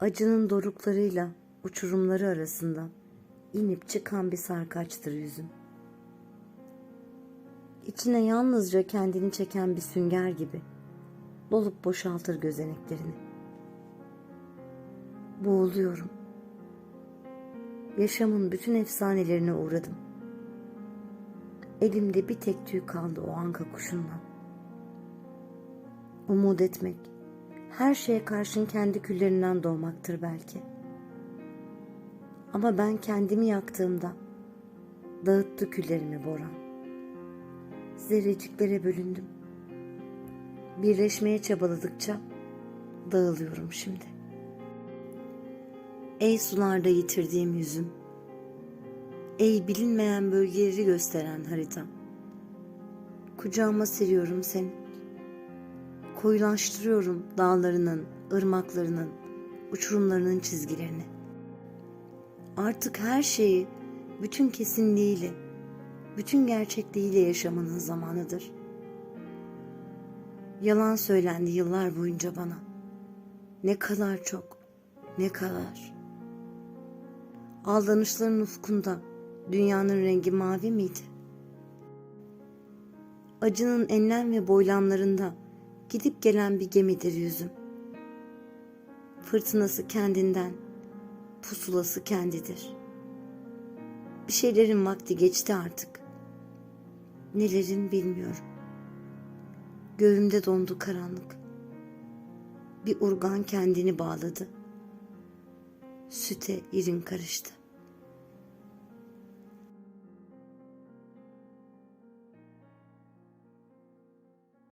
Acının doruklarıyla uçurumları arasında inip çıkan bir sarkaçtır yüzüm. İçine yalnızca kendini çeken bir sünger gibi dolup boşaltır gözeneklerini. Boğuluyorum. Yaşamın bütün efsanelerine uğradım. Elimde bir tek tüy kaldı o anka kuşundan. Umut etmek, her şeye karşın kendi küllerinden doğmaktır belki. Ama ben kendimi yaktığımda dağıttı küllerimi boran. Zerreciklere bölündüm. Birleşmeye çabaladıkça dağılıyorum şimdi. Ey sularda yitirdiğim yüzüm. Ey bilinmeyen bölgeleri gösteren haritam. Kucağıma seriyorum seni. Koyulaştırıyorum dağlarının, ırmaklarının, uçurumlarının çizgilerini. Artık her şeyi bütün kesinliğiyle, bütün gerçekliğiyle yaşamanın zamanıdır. Yalan söylendi yıllar boyunca bana. Ne kadar çok, ne kadar. Aldanışların ufkunda dünyanın rengi mavi miydi? Acının enlem ve boylamlarında gidip gelen bir gemidir yüzüm. Fırtınası kendinden, pusulası kendidir. Bir şeylerin vakti geçti artık. Nelerin bilmiyorum. Göğümde dondu karanlık. Bir urgan kendini bağladı. Süte irin karıştı.